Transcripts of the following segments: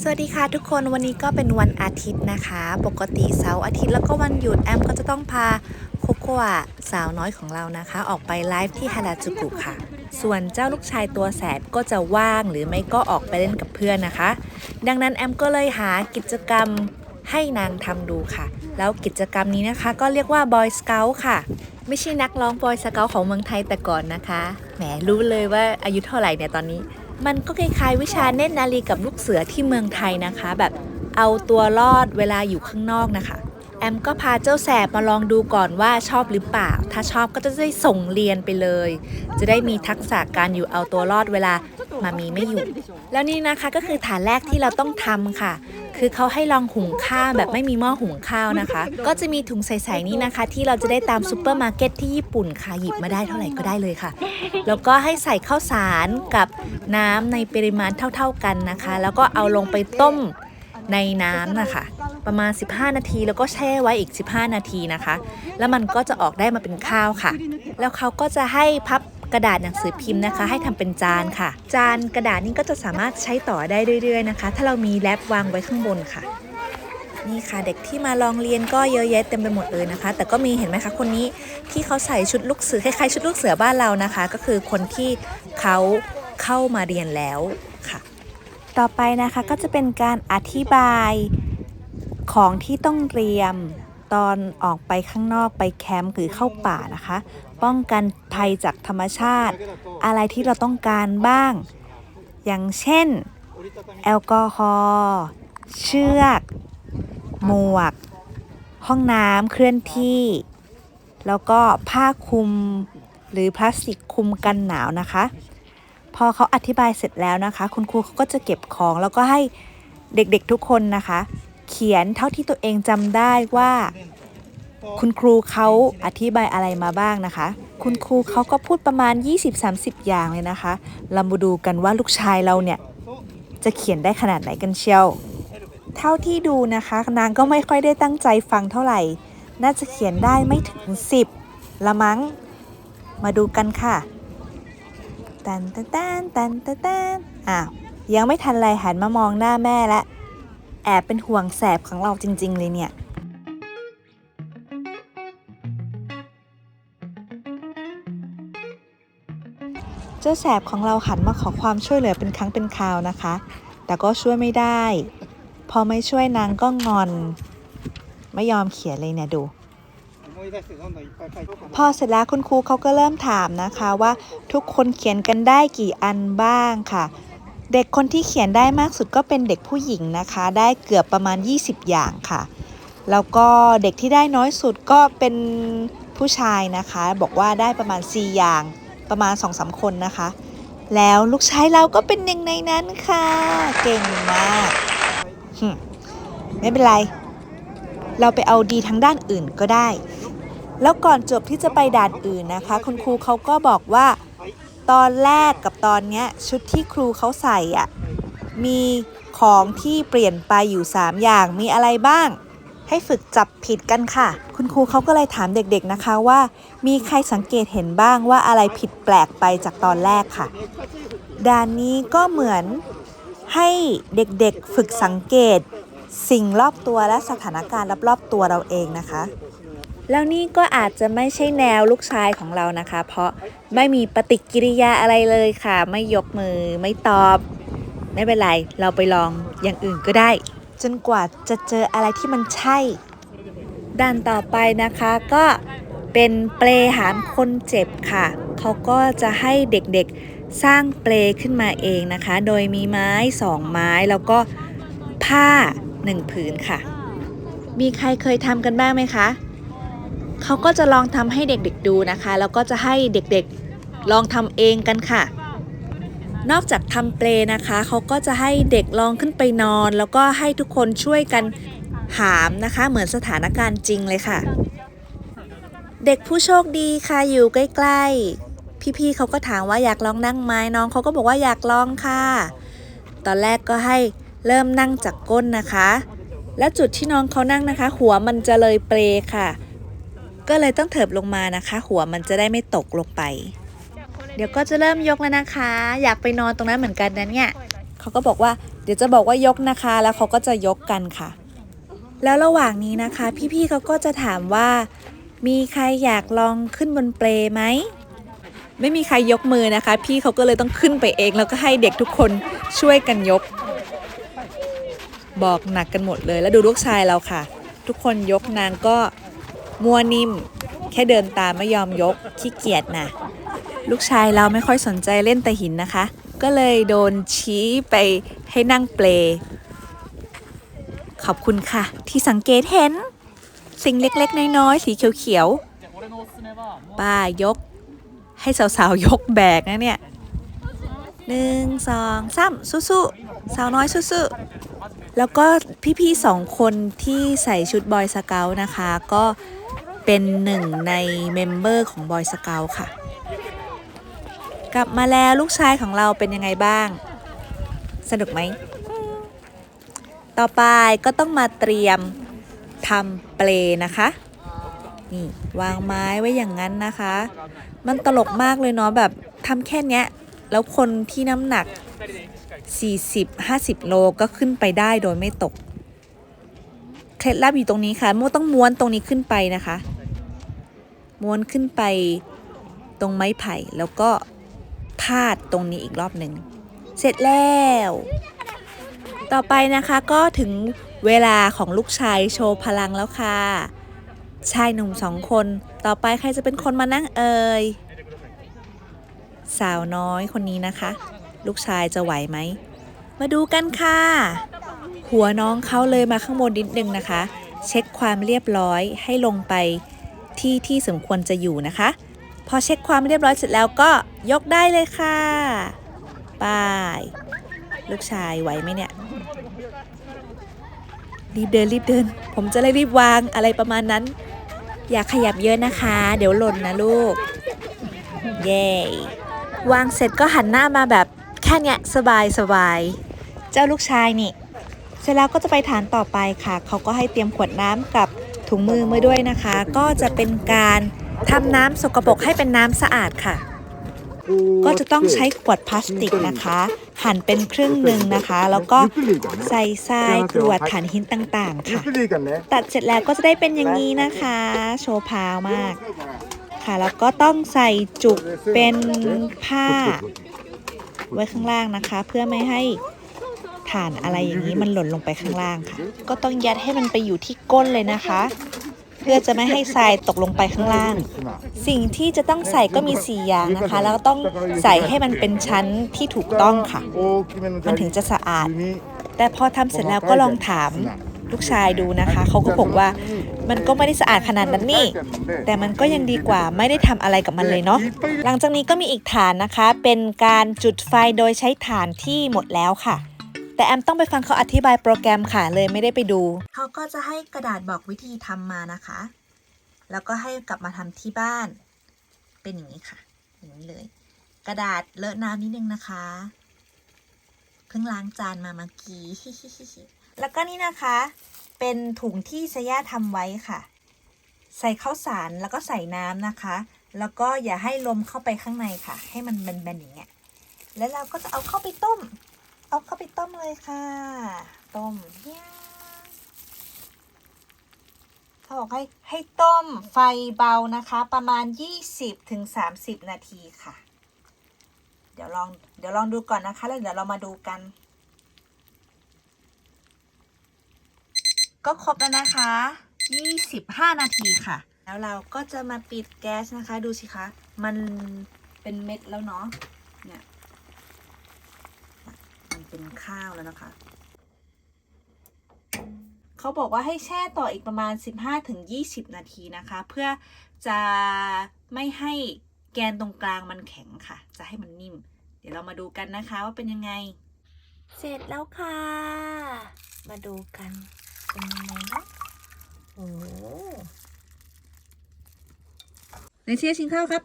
สวัสดีค่ะทุกคนวันนี้ก็เป็นวันอาทิตย์นะคะ ปกติเสาร์อาทิตย์แล้วก็วันหยุดแอมก็จะต้องพาโคโกะสาวน้อยของเรานะคะ ออกไปไลฟ์ที่ฮาราจูกุค่ะ ส่วนเจ้าลูกชายตัวแสบก็จะว่างหรือไม่ก็ออกไปเล่นกับเพื่อนนะคะ ดังนั้นแอมก็เลยหากิจกรรมให้นางทำดูค่ะ แล้วกิจกรรมนี้นะคะก็เรียกว่า Boy Scout ค่ะ ไม่ใช่นักร้อง Boy Scout ของเมืองไทยแต่ก่อนนะคะ แหมรู้เลยว่าอายุเท่าไหร่เนี่ยตอนนี้ มันก็คล้ายๆวิชาเน้นนาฬีกับลูกเสือที่เมืองไทยนะคะ แบบเอาตัวรอดเวลาอยู่ข้างนอกนะคะ แอมก็พาเจ้าแสบมาลองดูก่อนว่าชอบหรือเปล่า ถ้าชอบก็จะได้ส่งเรียนไปเลย จะได้มีทักษะการอยู่เอาตัวรอดเวลา มามีไม่อยู่ แล้วนี่นะคะก็คือฐานแรกที่เราต้องทำค่ะ คือเขาให้ลองหุงข้าวแบบไม่มีหม้อหุงข้าวนะคะ ก็จะมีถุงใสๆนี่นะคะ ที่เราจะได้ตามซูเปอร์มาร์เก็ตที่ญี่ปุ่นค่ะหยิบมาได้เท่าไหร่ก็ได้เลยค่ะ แล้วก็ให้ใส่ข้าวสารกับน้ำในปริมาณเท่า ๆกันนะคะ แล้วก็เอาลงไปต้มในน้ำนะคะ ประมาณ 15 นาทีแล้วก็แช่ไว้อีก 15 นาทีนะคะ แล้วมันก็จะออกได้มาเป็นข้าวค่ะ แล้วเขาก็จะให้พับ กระดาษหนังสือพิมพ์นะคะ ให้ทำเป็นจานค่ะ จานกระดาษนี้ก็จะสามารถใช้ต่อได้เรื่อย ๆนะคะ ถ้าเรามีแรปวางไว้ข้างบนค่ะ นี่ค่ะเด็กที่มาลองเรียนก็เยอะแยะเต็มไปหมดเลยนะคะ แต่ก็มีเห็นไหมคะคนนี้ที่เขาใส่ชุดลูกเสือคล้ายๆชุดลูกเสือบ้านเรานะคะ ก็คือคนที่เขาเข้ามาเรียนแล้วค่ะ ต่อไปนะคะก็จะเป็นการอธิบายของที่ต้องเตรียมตอนออกไปข้างนอกไปแคมป์หรือเข้าป่านะคะ ป้องกันภัยจากธรรมชาติ อะไรที่เราต้องการบ้าง อย่างเช่น แอลกอฮอล์เชือก หมวก ห้องน้ำเคลื่อนที่ แล้วก็ผ้าคลุม หรือพลาสติกคลุมกันหนาวนะคะ พอเขาอธิบายเสร็จแล้วนะคะ คุณครูเขาก็จะเก็บของแล้วก็ให้เด็กๆทุกคนนะคะ เขียนเท่าที่ตัวเองจำได้ว่า คุณครูเขาอธิบายอะไรมาบ้างนะคะ คุณครูเขาก็พูดประมาณ 20-30 อย่างเลยนะคะ เรามาดูกันว่าลูกชายเราเนี่ย จะเขียนได้ขนาดไหนกันเชียว เท่าที่ดูนะคะ นางก็ไม่ค่อยได้ตั้งใจฟังเท่าไหร่ น่าจะเขียนได้ไม่ถึง 10 ละมั้ง มาดูกันค่ะตันตันตันตันตันตันอ้าวยังไม่ทันไรหันมามองหน้าแม่และ แอบเป็นห่วงแสบของเราจริง ๆ เลยเนี่ย เจ้าแสบของเราหันมาขอความช่วยเหลือเป็นครั้งเป็นคราวนะคะ แต่ก็ช่วยไม่ได้ พอไม่ช่วยนางก็งอน ไม่ยอมเขียนเลยเนี่ยดู พอเสร็จแล้วคุณครูเขาก็เริ่มถามนะคะว่าทุกคนเขียนกันได้กี่อันบ้างค่ะ เด็กคนที่เขียนได้มากสุดก็เป็นเด็กผู้หญิงนะคะ ได้เกือบประมาณ 20 อย่างค่ะ แล้วก็เด็กที่ได้น้อยสุดก็เป็นผู้ชายนะคะ บอกว่าได้ประมาณ 4 อย่าง ประมาณ2-3คนนะคะ แล้วลูกชายเราก็เป็นหนึ่งในนั้นค่ะ เก่งมากหึไม่เป็นไร เราไปเอาดีทางด้านอื่นก็ได้ แล้วก่อนจบที่จะไปด่านอื่นนะคะ คุณครูเขาก็บอกว่า ตอนแรกกับตอนเนี้ย ชุดที่ครูเขาใส่อะมีของที่เปลี่ยนไปอยู่ 3 อย่างมีอะไรบ้าง ให้ฝึกจับผิดกันค่ะ คุณครูเขาก็เลยถามเด็กๆนะคะว่า มีใครสังเกตเห็นบ้างว่าอะไรผิดแปลกไปจากตอนแรกค่ะด่านนี้ก็เหมือนให้เด็กๆฝึกสังเกต สิ่งรอบตัวและสถานการณ์รอบๆตัวเราเองนะคะ แล้วนี่ก็อาจจะไม่ใช่แนวลูกชายของเรานะคะ เพราะไม่มีปฏิกิริยาอะไรเลยค่ะ ไม่ยกมือไม่ตอบ ไม่เป็นไร เราไปลองอย่างอื่นก็ได้ จนกว่าจะเจออะไรที่มันใช่ด้านต่อไปนะคะก็เป็นเปลหามคนเจ็บค่ะ เขาก็จะให้เด็กๆสร้างเปลขึ้นมาเองนะคะ โดยมีไม้สองไม้แล้วก็ผ้าหนึ่งผืนค่ะ มีใครเคยทำกันบ้างไหมคะ เขาก็จะลองทำให้เด็กๆดูนะคะ แล้วก็จะให้เด็กๆลองทำเองกันค่ะ นอกจากทำเปลนะคะเขาก็จะให้เด็กลองขึ้นไปนอน แล้วก็ให้ทุกคนช่วยกันหามนะคะ เหมือนสถานการณ์จริงเลยค่ะ เด็กผู้โชคดีค่ะอยู่ใกล้ๆ พี่ๆเขาก็ถามว่าอยากลองนั่งไหมน้องเขาก็บอกว่าอยากลองค่ะ ตอนแรกก็ให้เริ่มนั่งจากก้นนะคะ และจุดที่น้องเขานั่งนะคะ หัวมันจะเลยเปลค่ะ ก็เลยต้องเถิบลงมานะคะ หัวมันจะได้ไม่ตกลงไป เดี๋ยวก็จะเริ่มยกแล้วนะคะ อยากไปนอนตรงนั้นเหมือนกันนะเนี่ยเขาก็บอกว่าเดี๋ยวจะบอกว่ายกนะคะ แล้วเขาก็จะยกกันค่ะ แล้วระหว่างนี้นะคะ พี่ๆเขาก็จะถามว่า มีใครอยากลองขึ้นบนเปลไหมไม่มีใครยกมือนะคะ พี่เขาก็เลยต้องขึ้นไปเอง แล้วก็ให้เด็กทุกคนช่วยกันยก บอกหนักกันหมดเลยแล้วดูลูกชายเราค่ะ ทุกคนยกนางก็มัวนิ่ม แค่เดินตามไม่ยอมยกขี้เกียจนะ ลูกชายเราไม่ค่อยสนใจเล่นแต่หินนะคะ ก็เลยโดนชี้ไปให้นั่งเปล ขอบคุณค่ะ ที่สังเกตเห็น สิ่งเล็กๆ น้อยๆ สีเขียวๆป้ายก ให้สาวๆ ยกแบกนะเนี่ยหนึ่งสองสามสู้ๆสาวน้อยสู้ๆแล้วก็พี่ๆสองคนที่ใส่ชุดบอยสเกลนะคะ ก็เป็นหนึ่งในเมมเบอร์ของบอยสเกลค่ะ กลับมาแล้วลูกชายของเราเป็นยังไงบ้าง สนุกไหม ต่อไปก็ต้องมาเตรียมทำเปลนะคะ นี่วางไม้ไว้อย่างนั้นนะคะ มันตลกมากเลยเนาะแบบทำแค่เนี้ยแล้วคนที่น้ำหนัก 40-50 โลก็ขึ้นไปได้โดยไม่ตก เคล็ดลับอยู่ตรงนี้ค่ะโมต้องม้วนตรงนี้ขึ้นไปนะคะ ม้วนขึ้นไปตรงไม้ไผ่แล้วก็ พาดตรงนี้อีกรอบหนึ่ง เสร็จแล้ว ต่อไปนะคะก็ถึงเวลาของลูกชายโชว์พลังแล้วค่ะ ชายหนุ่มสองคน ต่อไปใครจะเป็นคนมานั่งเอ่ย สาวน้อยคนนี้นะคะ ลูกชายจะไหวไหม มาดูกันค่ะ หัวน้องเขาเลยมาข้างบนนิดนึงนะคะ เช็คความเรียบร้อยให้ลงไปที่ที่สมควรจะอยู่นะคะ พอเช็คความเรียบร้อยเสร็จแล้วก็ยกได้เลยค่ะไป้าย ลูกชายไหวไหมเนี่ย รีบเดินรีบเดิน ผมจะเลยรีบวางอะไรประมาณนั้น อย่าขยับเยอะนะคะ เดี๋ยวหล่นนะลูก เย้วางเสร็จก็หันหน้ามาแบบแค่เนี้ยสบายสบาย เจ้าลูกชายนี่ เสร็จแล้วก็จะไปฐานต่อไปค่ะ เขาก็ให้เตรียมขวดน้ำกับถุงมือมาด้วยนะคะ ก็จะเป็นการ ทำน้ำสกปรกให้เป็นน้ำสะอาดค่ะ ก็จะต้องใช้ขวดพลาสติกนะคะ หั่นเป็นครึ่งหนึ่งนะคะ แล้วก็ใส่ทรายกรวดฐานหินต่างๆ ค่ะ ตัดเสร็จแล้วก็จะได้เป็นอย่างนี้นะคะ โชว์พาวมาก ค่ะแล้วก็ต้องใส่จุกเป็นผ้า ไว้ข้างล่างนะคะ เพื่อไม่ให้ฐานอะไรอย่างนี้มันหล่นลงไปข้างล่างค่ะ ก็ต้องยัดให้มันไปอยู่ที่ก้นเลยนะคะ เพื่อจะไม่ให้ทรายตกลงไปข้างล่าง สิ่งที่จะต้องใส่ก็มี 4 อย่างนะคะ แล้วก็ต้องใส่ให้มันเป็นชั้นที่ถูกต้องค่ะ มันถึงจะสะอาด แต่พอทำเสร็จแล้วก็ลองถามลูกชายดูนะคะ เขาก็บอกว่ามันก็ไม่ได้สะอาดขนาดนั้นนี่ แต่มันก็ยังดีกว่าไม่ได้ทำอะไรกับมันเลยเนาะ หลังจากนี้ก็มีอีกฐานนะคะ เป็นการจุดไฟโดยใช้ฐานที่หมดแล้วค่ะ แต่แอมต้องไปฟังเขาอธิบายโปรแกรมค่ะเลยไม่ได้ไปดู เขาก็จะให้กระดาษบอกวิธีทำมานะคะ แล้วก็ให้กลับมาทำที่บ้าน เป็นอย่างนี้ค่ะ อย่างนี้เลย กระดาษเลอะน้ำนิดนึงนะคะ เพิ่งล้างจานมาเมื่อกี้ แล้วก็นี่นะคะ เป็นถุงที่สย่าทำไว้ค่ะ ใส่ข้าวสารแล้วก็ใส่น้ำนะคะ แล้วก็อย่าให้ลมเข้าไปข้างในค่ะ ให้มันแบนๆอย่างเงี้ย แล้วเราก็จะเอาเข้าไปต้ม เอาเข้าไปต้มเลยค่ะ ต้มเขาบอกให้ให้ต้มไฟเบานะคะ ประมาณ 20ถึง30นาทีค่ะ เดี๋ยวลองเดี๋ยวลองดูก่อนนะคะ แล้วเดี๋ยวเรามาดูกัน ก็ครบแล้วนะคะ 25 นาทีค่ะ แล้วเราก็จะมาปิดแก๊สนะคะ ดูสิคะ มันเป็นเม็ดแล้วเนาะเนี่ย เป็นข้าวแล้วนะคะเขาบอกว่าให้แช่ต่ออีกประมาณ 15-20 นาทีนะคะ เพื่อจะไม่ให้แกนตรงกลางมันแข็งค่ะ จะให้มันนิ่ม เดี๋ยวเรามาดูกันนะคะว่าเป็นยังไง เสร็จแล้วค่ะ มาดูกันเป็นยังไงเนาะโอ้ในเชียร์ชิงข้าวครับ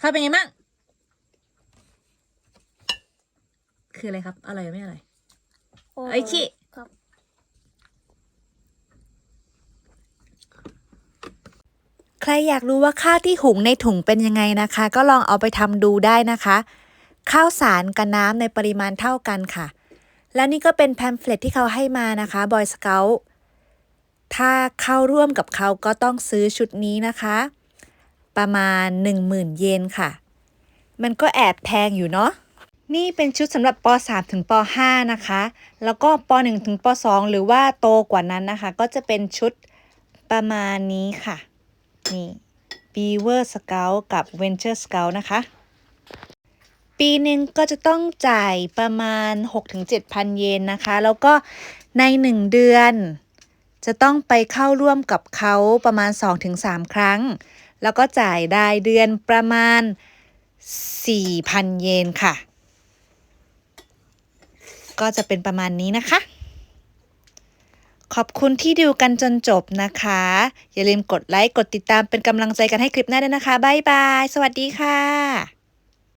ข้าวเป็นไงบ้าง คืออะไรครับ อร่อยหรือไม่อร่อยไอ้ชิครับใครอยากรู้ว่าข้าวที่หุงในถุงเป็นยังไงนะคะ ก็ลองเอาไปทำดูได้นะคะ ข้าวสารกับน้ำในปริมาณเท่ากันค่ะ แล้วนี่ก็เป็นแพมเฟลตที่เขาให้มานะคะบอยสเก t ถ้าเข้าร่วมกับเขาก็ต้องซื้อชุดนี้นะคะ ประมาณ 10,000 เยนค่ะ มันก็แอบแพงอยู่เนาะ นี่เป็นชุดสำหรับป .3 ถึงป .5 นะคะ แล้วก็ป .1 ถึงป .2 หรือว่าโตกว่านั้นนะคะ ก็จะเป็นชุดประมาณนี้ค่ะ นี่ Beaver Scout กับ Venture Scout นะคะ ปีหนึ่งก็จะต้องจ่ายประมาณ 6-7,000 เยนนะคะ แล้วก็ใน 1 เดือน จะต้องไปเข้าร่วมกับเขาประมาณ 2-3 ครั้ง แล้วก็จ่ายรายเดือนประมาณ 4,000 เยนค่ะ ก็จะเป็นประมาณนี้นะคะ ขอบคุณที่ดูกันจนจบนะคะ อย่าลืมกดไลค์ กดติดตามเป็นกำลังใจกันให้คลิปหน้าด้วยนะคะ บ๊ายบาย สวัสดีค่ะ